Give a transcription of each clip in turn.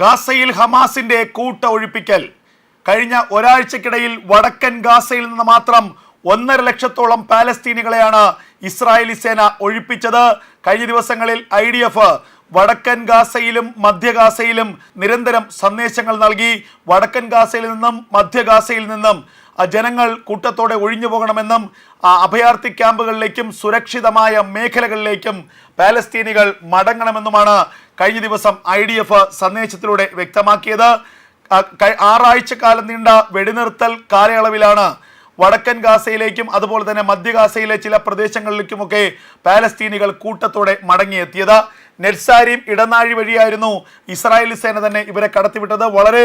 ഗാസയിൽ ഹമാസിന്റെ കൂട്ട ഒഴിപ്പിക്കൽ. കഴിഞ്ഞ ഒരാഴ്ചക്കിടയിൽ വടക്കൻ ഗാസയിൽ നിന്ന് മാത്രം ഒന്നര ലക്ഷത്തോളം പാലസ്തീനികളെയാണ് ഇസ്രായേലി സേന ഒഴിപ്പിച്ചത്. കഴിഞ്ഞ ദിവസങ്ങളിൽ ഐ ഡി എഫ് വടക്കൻ ഗാസയിലും മധ്യ ഗാസയിലും നിരന്തരം സന്ദേശങ്ങൾ നൽകി. വടക്കൻ ഗാസയിൽ നിന്നും മധ്യ ഗാസയിൽ നിന്നും ജനങ്ങൾ കൂട്ടത്തോടെ ഒഴിഞ്ഞു പോകണമെന്നും അഭയാർത്ഥി ക്യാമ്പുകളിലേക്കും സുരക്ഷിതമായ മേഖലകളിലേക്കും പാലസ്തീനികൾ മടങ്ങണമെന്നുമാണ് കഴിഞ്ഞ ദിവസം ഐ ഡി എഫ് സന്ദേശത്തിലൂടെ വ്യക്തമാക്കിയത്. ആറാഴ്ച കാലം നീണ്ട വെടിനിർത്തൽ കാലയളവിലാണ് വടക്കൻ ഗാസയിലേക്കും അതുപോലെ തന്നെ മധ്യ ഗാസയിലെ ചില പ്രദേശങ്ങളിലേക്കുമൊക്കെ പാലസ്തീനികൾ കൂട്ടത്തോടെ മടങ്ങിയെത്തിയത്. നെറ്റ്സാരിയും ഇടനാഴി വഴിയായിരുന്നു ഇസ്രായേൽ സേന തന്നെ ഇവരെ കടത്തിവിട്ടത്. വളരെ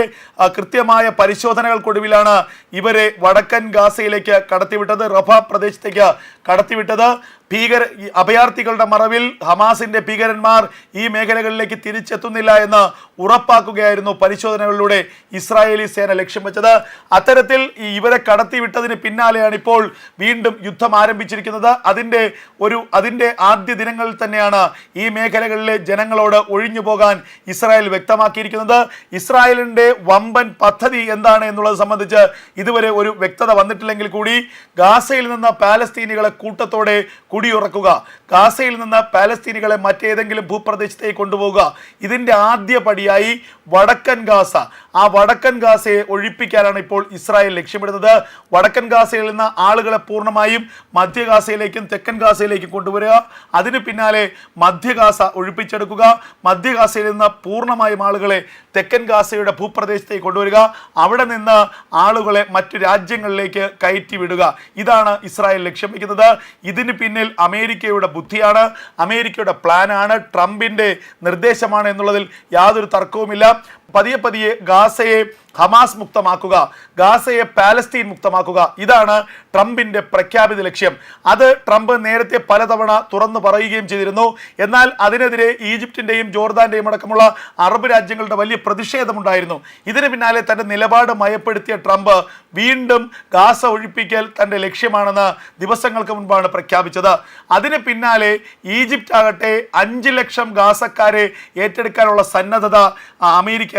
കൃത്യമായ പരിശോധനകൾക്കൊടുവിലാണ് ഇവരെ വടക്കൻ ഗാസയിലേക്ക് കടത്തിവിട്ടത് റഫ പ്രദേശത്തേക്ക് കടത്തിവിട്ടത്. ഭീകര അഭയാർത്ഥികളുടെ മറവിൽ ഹമാസിന്റെ ഭീകരന്മാർ ഈ മേഖലകളിലേക്ക് തിരിച്ചെത്തുന്നില്ല എന്ന് ഉറപ്പാക്കുകയായിരുന്നു പരിശോധനകളിലൂടെ ഇസ്രായേലി സേന ലക്ഷ്യം വെച്ചത്. അത്തരത്തിൽ ഇവരെ കടത്തിവിട്ടതിന് പിന്നാലെയാണ് ഇപ്പോൾ വീണ്ടും യുദ്ധം ആരംഭിച്ചിരിക്കുന്നത്. അതിന്റെ ഒരു അതിന്റെ ആദ്യ ദിനങ്ങളിൽ തന്നെയാണ് ഈ മേഖലകളിലെ ജനങ്ങളോട് ഒഴിഞ്ഞു പോകാൻ ഇസ്രായേൽ വ്യക്തമാക്കിയിരിക്കുന്നത്. ഇസ്രായേലിന്റെ വമ്പൻ പദ്ധതി എന്താണ് എന്നുള്ളത് സംബന്ധിച്ച് ഇതുവരെ ഒരു വ്യക്തത വന്നിട്ടില്ലെങ്കിൽ കൂടി ഗാസയിൽ നിന്ന് പാലസ്തീനികളെ കൂട്ടത്തോടെ കുടിയുറക്കുക. ഗാസയിൽ നിന്ന് പാലസ്തീനികളെ മറ്റേതെങ്കിലും ഭൂപ്രദേശത്തേക്ക് കൊണ്ടുപോകുക ഇതിന്റെ ആദ്യ പടിയായി വടക്കൻ ഗാസ. ആ വടക്കൻ ഗാസയെ ഒഴിപ്പിക്കാനാണ് ഇപ്പോൾ ഇസ്രായേൽ ലക്ഷ്യമിടുന്നത്. വടക്കൻ ഗാസയിൽ നിന്ന് ആളുകളെ പൂർണമായും മധ്യ ഗാസയിലേക്കും തെക്കൻ ഗാസയിലേക്കും കൊണ്ടുവരിക. അതിന് പിന്നാലെ മധ്യ ഗാസ ഒഴിപ്പിച്ചെടുക്കുക. മധ്യ ഗാസയിൽ നിന്ന് പൂർണമായും ആളുകളെ തെക്കൻ ഗാസയുടെ ഭൂപ്രദേശത്തേക്ക് കൊണ്ടുവരിക. അവിടെ നിന്ന് ആളുകളെ മറ്റു രാജ്യങ്ങളിലേക്ക് കയറ്റി വിടുക. ഇതാണ് ഇസ്രായേൽ ലക്ഷ്യം വയ്ക്കുന്നത്. ഇതിന് പിന്നിൽ അമേരിക്കയുടെ ബുദ്ധിയാണ് അമേരിക്കയുടെ പ്ലാനാണ് ട്രംപിന്റെ നിർദ്ദേശമാണ് എന്നുള്ളതിൽ യാതൊരു തർക്കവുമില്ല. പതിയെ പതിയെ ഗാസയെ ഹമാസ് മുക്തമാക്കുക ഗാസയെ പാലസ്തീൻ മുക്തമാക്കുക. ഇതാണ് ട്രംപിന്റെ പ്രഖ്യാപിത ലക്ഷ്യം. അത് ട്രംപ് നേരത്തെ പലതവണ തുറന്നു പറയുകയും ചെയ്തിരുന്നു. എന്നാൽ അതിനെതിരെ ഈജിപ്തിന്റെയും ജോർദാന്റെയും അടക്കമുള്ള അറബ് രാജ്യങ്ങളുടെ വലിയ പ്രതിഷേധമുണ്ടായിരുന്നു. ഇതിന് പിന്നാലെ തന്റെ നിലപാട് മയപ്പെടുത്തിയ ട്രംപ് വീണ്ടും ഗാസ ഒഴിപ്പിക്കൽ തന്റെ ലക്ഷ്യമാണെന്ന് ദിവസങ്ങൾക്ക് മുൻപാണ് പ്രഖ്യാപിച്ചത്. അതിന് പിന്നാലെ ഈജിപ്റ്റ് ആകട്ടെ അഞ്ച് ലക്ഷം ഗാസക്കാരെ ഏറ്റെടുക്കാനുള്ള സന്നദ്ധത ആ,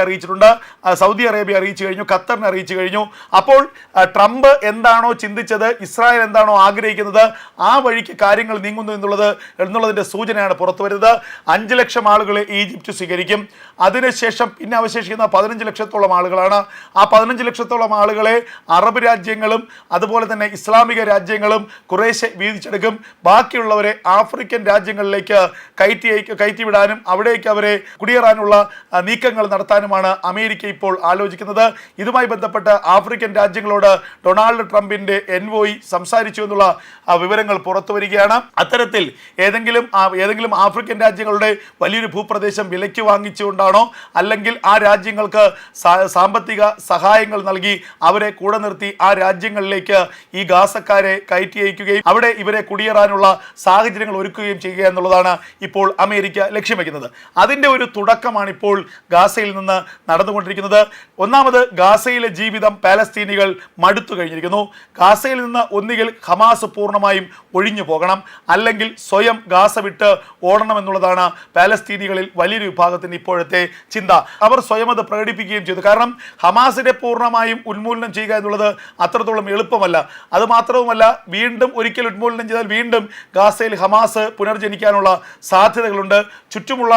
അറിയിച്ചിട്ടുണ്ട്. സൗദി അറേബ്യ അറിയിച്ചു കഴിഞ്ഞു ഖത്തറിനെ അറിയിച്ചു കഴിഞ്ഞു. അപ്പോൾ ട്രംപ് എന്താണോ ചിന്തിച്ചത് ഇസ്രായേൽ എന്താണോ ആഗ്രഹിക്കുന്നത് ആ വഴിക്ക് കാര്യങ്ങൾ നീങ്ങുന്നു എന്നുള്ളത് എന്നുള്ളതിന്റെ സൂചനയാണ് പുറത്തു വരുന്നത്. അഞ്ച് ലക്ഷം ആളുകളെ ഈജിപ്റ്റ് സ്വീകരിക്കും. അതിനുശേഷം പിന്നെ അവശേഷിക്കുന്ന പതിനഞ്ച് ലക്ഷത്തോളം ആളുകളാണ്. ആ പതിനഞ്ച് ലക്ഷത്തോളം ആളുകളെ അറബ് രാജ്യങ്ങളും അതുപോലെ തന്നെ ഇസ്ലാമിക രാജ്യങ്ങളും കുറേശ്ശെ വീതിച്ചെടുക്കും. ബാക്കിയുള്ളവരെ ആഫ്രിക്കൻ രാജ്യങ്ങളിലേക്ക് കയറ്റി കയറ്റിവിടാനും അവിടേക്ക് അവരെ കുടിയേറാനുള്ള നീക്കങ്ങൾ നീക്കങ്ങൾ നടത്താനുമാണ് അമേരിക്ക ഇപ്പോൾ ആലോചിക്കുന്നത്. ഇതുമായി ബന്ധപ്പെട്ട് ആഫ്രിക്കൻ രാജ്യങ്ങളോട് ഡൊണാൾഡ് ട്രംപിന്റെ എൻവോയി സംസാരിച്ചു എന്നുള്ള വിവരങ്ങൾ പുറത്തു വരികയാണ്. അത്തരത്തിൽ ഏതെങ്കിലും ഏതെങ്കിലും ആഫ്രിക്കൻ രാജ്യങ്ങളുടെ വലിയൊരു ഭൂപ്രദേശം വിലയ്ക്ക് വാങ്ങിച്ചുകൊണ്ടാണോ അല്ലെങ്കിൽ ആ രാജ്യങ്ങൾക്ക് സാമ്പത്തിക സഹായങ്ങൾ നൽകി അവരെ കൂടെ നിർത്തി ആ രാജ്യങ്ങളിലേക്ക് ഈ ഗാസക്കാരെ കയറ്റി അയക്കുകയും അവിടെ ഇവരെ കുടിയേറാനുള്ള സാഹചര്യങ്ങൾ ഒരുക്കുകയും ചെയ്യുക എന്നുള്ളതാണ് ഇപ്പോൾ അമേരിക്ക ലക്ഷ്യം വയ്ക്കുന്നത്. അതിന്റെ ഒരു തുടക്കമാണ് ഇപ്പോൾ ഗാസയിൽ നിന്ന് നടന്നുകൊണ്ടിരിക്കുന്നത്. ഒന്നാമത് ഗാസയിലെ ജീവിതം പാലസ്തീനികൾ മടുത്തു കഴിഞ്ഞിരിക്കുന്നു. ഗാസയിൽ നിന്ന് ഒന്നുകിൽ ഹമാസ് പൂർണമായും ഒഴിഞ്ഞു പോകണം അല്ലെങ്കിൽ സ്വയം ഗാസ വിട്ട് ഓടണം എന്നുള്ളതാണ് പാലസ്തീനികളിൽ വലിയൊരു വിഭാഗത്തിന് ഇപ്പോഴത്തെ ചിന്ത. അവർ സ്വയം അത് പ്രകടിപ്പിക്കുകയും ചെയ്തു. കാരണം ഹമാസിനെ പൂർണമായും ഉന്മൂലനം ചെയ്യുക എന്നുള്ളത് അത്രത്തോളം എളുപ്പമല്ല. അത് മാത്രവുമല്ല വീണ്ടും ഒരിക്കൽ ഉന്മൂലനം ചെയ്താൽ വീണ്ടും ഗാസയിൽ ഹമാസ് പുനർജനിക്കാനുള്ള സാധ്യതകളുണ്ട്. ചുറ്റുമുള്ള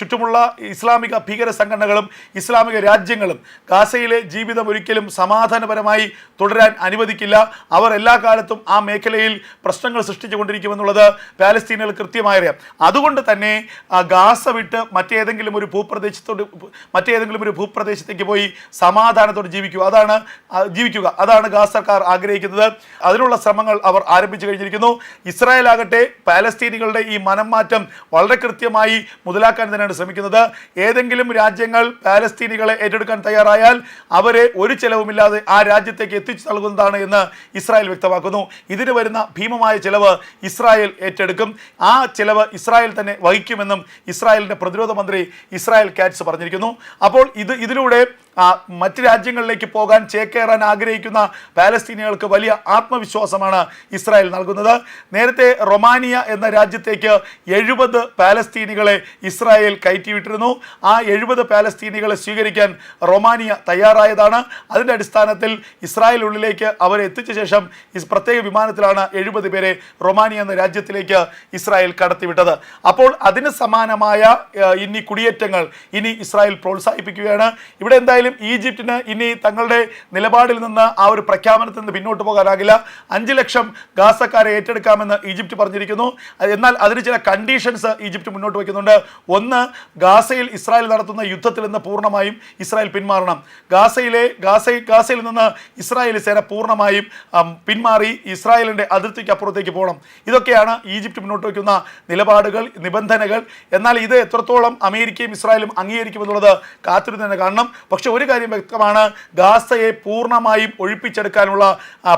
ചുറ്റുമുള്ള ഇസ്ലാമിക ഭീകര സംഘടനകളും ഇസ്ലാമിക രാജ്യങ്ങളും ഗാസയിലെ ജീവിതം ഒരിക്കലും സമാധാനപരമായി തുടരാൻ അനുവദിക്കില്ല. അവർ എല്ലാ കാലത്തും ആ മേഖലയിൽ പ്രശ്നങ്ങൾ സൃഷ്ടിച്ചുകൊണ്ടിരിക്കുമെന്നുള്ളത് പാലസ്തീനുകൾ കൃത്യമായി അറിയാം അതുകൊണ്ട് തന്നെ ഗാസ വിട്ട് മറ്റേതെങ്കിലും ഒരു ഭൂപ്രദേശത്തോട് മറ്റേതെങ്കിലും ഒരു ഭൂപ്രദേശത്തേക്ക് പോയി സമാധാനത്തോടെ ജീവിക്കുക. അതാണ് ജീവിക്കുക. അതാണ് ഗാസക്കാർ ആഗ്രഹിക്കുന്നത്. അതിനുള്ള ശ്രമങ്ങൾ അവർ ആരംഭിച്ചു കഴിഞ്ഞിരിക്കുന്നു. ഇസ്രായേൽ ആകട്ടെ പാലസ്തീനികളുടെ ഈ മനംമാറ്റം വളരെ കൃത്യമായി മുതലാക്കാൻ തന്നെയാണ് ശ്രമിക്കുന്നത്. ഏതെങ്കിലും രാജ്യങ്ങൾ പാലസ്തീനികളെ ഏറ്റെടുക്കാൻ തയ്യാറായാൽ അവരെ ഒരു ചെലവുമില്ലാതെ ആ രാജ്യത്തേക്ക് എത്തിച്ചു നൽകുന്നതാണ് എന്ന് ഇസ്രായേൽ വ്യക്തമാക്കുന്നു. ഇതിന് വരുന്ന ഭീമമായ ചെലവ് ഇസ്രായേൽ ഏറ്റെടുക്കും. ആ ചെലവ് ഇസ്രായേൽ തന്നെ വഹിക്കുമെന്നും ഇസ്രായേലിന്റെ പ്രതിരോധ മന്ത്രി ഇസ്രായേൽ കാറ്റ്സ് പറഞ്ഞിരിക്കുന്നു. അപ്പോൾ ഇത് ഇതിലൂടെ മറ്റ് രാജ്യങ്ങളിലേക്ക് പോകാൻ ചേക്കേറാൻ ആഗ്രഹിക്കുന്ന പാലസ്തീനികൾക്ക് വലിയ ആത്മവിശ്വാസമാണ് ഇസ്രായേൽ നൽകുന്നത്. നേരത്തെ റൊമാനിയ എന്ന രാജ്യത്തേക്ക് എഴുപത് പാലസ്തീനികളെ ഇസ്രായേൽ കയറ്റിവിട്ടിരുന്നു. ആ എഴുപത് പാലസ്തീനികളെ സ്വീകരിക്കാൻ റൊമാനിയ തയ്യാറായതാണ്. അതിന്റെ അടിസ്ഥാനത്തിൽ ഇസ്രായേലിനുള്ളിലേക്ക് അവരെ എത്തിച്ച ശേഷം പ്രത്യേക വിമാനത്തിലാണ് എഴുപത് പേരെ റൊമാനിയ എന്ന രാജ്യത്തിലേക്ക് ഇസ്രായേൽ കടത്തിവിട്ടത്. അപ്പോൾ അതിന് സമാനമായ ഇനി കുടിയേറ്റങ്ങൾ ഇനി ഇസ്രായേൽ പ്രോത്സാഹിപ്പിക്കുകയാണ്. ഇവിടെ എന്തായാലും ഈജിപ്തിന് ഇനി തങ്ങളുടെ നിലപാടിൽ നിന്ന് ആ ഒരു പ്രഖ്യാപനത്തിൽ നിന്ന് പിന്നോട്ട് പോകാനാകില്ല. അഞ്ച് ലക്ഷം ഗാസക്കാരെ ഏറ്റെടുക്കാമെന്ന് ഈജിപ്റ്റ് പറഞ്ഞിരിക്കുന്നു. എന്നാൽ അതിന് ചില കണ്ടീഷൻസ് ഈജിപ്റ്റ് മുന്നോട്ട് വയ്ക്കുന്നുണ്ട്. ഒന്ന് ഗാസയിൽ ഇസ്രായേൽ നടത്തുന്ന യുദ്ധത്തിൽ നിന്ന് പൂർണമായും ഇസ്രായേൽ പിന്മാറണം. ഗാസയിലെ ഗാസ ഗാസയിൽ നിന്ന് ഇസ്രായേൽ സേന പൂർണമായും പിന്മാറി ഇസ്രായേലിന്റെ അതിർത്തിക്ക് അപ്പുറത്തേക്ക് പോകണം. ഇതൊക്കെയാണ് ഈജിപ്റ്റ് മുന്നോട്ട് വയ്ക്കുന്ന നിലപാടുകൾ നിബന്ധനകൾ. എന്നാൽ ഇത് എത്രത്തോളം അമേരിക്കയും ഇസ്രായേലും അംഗീകരിക്കുമെന്നുള്ളത് കാത്തിരുന്ന് തന്നെ കാണണം. പക്ഷെ ഒരു കാര്യം വ്യക്തമാണ്. ഗാസയെ പൂർണമായും ഒഴിപ്പിച്ചെടുക്കാനുള്ള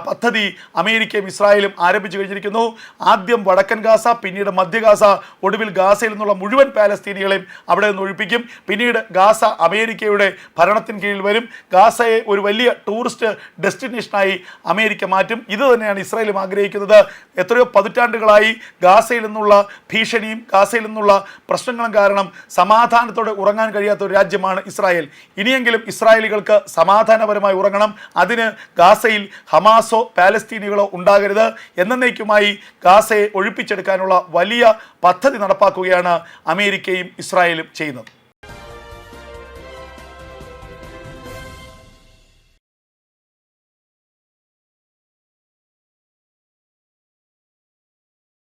പദ്ധതി അമേരിക്കയും ഇസ്രായേലും ആരംഭിച്ചു കഴിഞ്ഞിരിക്കുന്നു. ആദ്യം വടക്കൻ ഗാസ പിന്നീട് മധ്യ ഗാസ. ഒടുവിൽ ഗാസയിൽ നിന്നുള്ള മുഴുവൻ പാലസ്തീനികളെയും അവിടെ നിന്ന് ഒഴിപ്പിക്കും. പിന്നീട് ഗാസ അമേരിക്കയുടെ ഭരണത്തിന് കീഴിൽ വരും. ഗാസയെ ഒരു വലിയ ടൂറിസ്റ്റ് ഡെസ്റ്റിനേഷനായി അമേരിക്ക മാറ്റും. ഇത് തന്നെയാണ് ഇസ്രായേലും ആഗ്രഹിക്കുന്നത്. എത്രയോ പതിറ്റാണ്ടുകളായി ഗാസയിൽ നിന്നുള്ള ഭീഷണിയും ഗാസയിൽ നിന്നുള്ള പ്രശ്നങ്ങളും കാരണം സമാധാനത്തോടെ ഉറങ്ങാൻ കഴിയാത്ത ഒരു രാജ്യമാണ് ഇസ്രായേൽ. ഇനിയെങ്കിലും ഇസ്രായേലികൾക്ക് സമാധാനപരമായി ഉറങ്ങണം. അതിന് ഗാസയിൽ ഹമാസോ പാലസ്തീനികളോ ഉണ്ടാകരുത്. എന്നേക്കുമായി ഗാസയെ ഒഴിപ്പിച്ചെടുക്കാനുള്ള വലിയ പദ്ധതി നടപ്പാക്കുകയാണ് അമേരിക്കയും ഇസ്രായേലും ചെയ്യുന്നത്.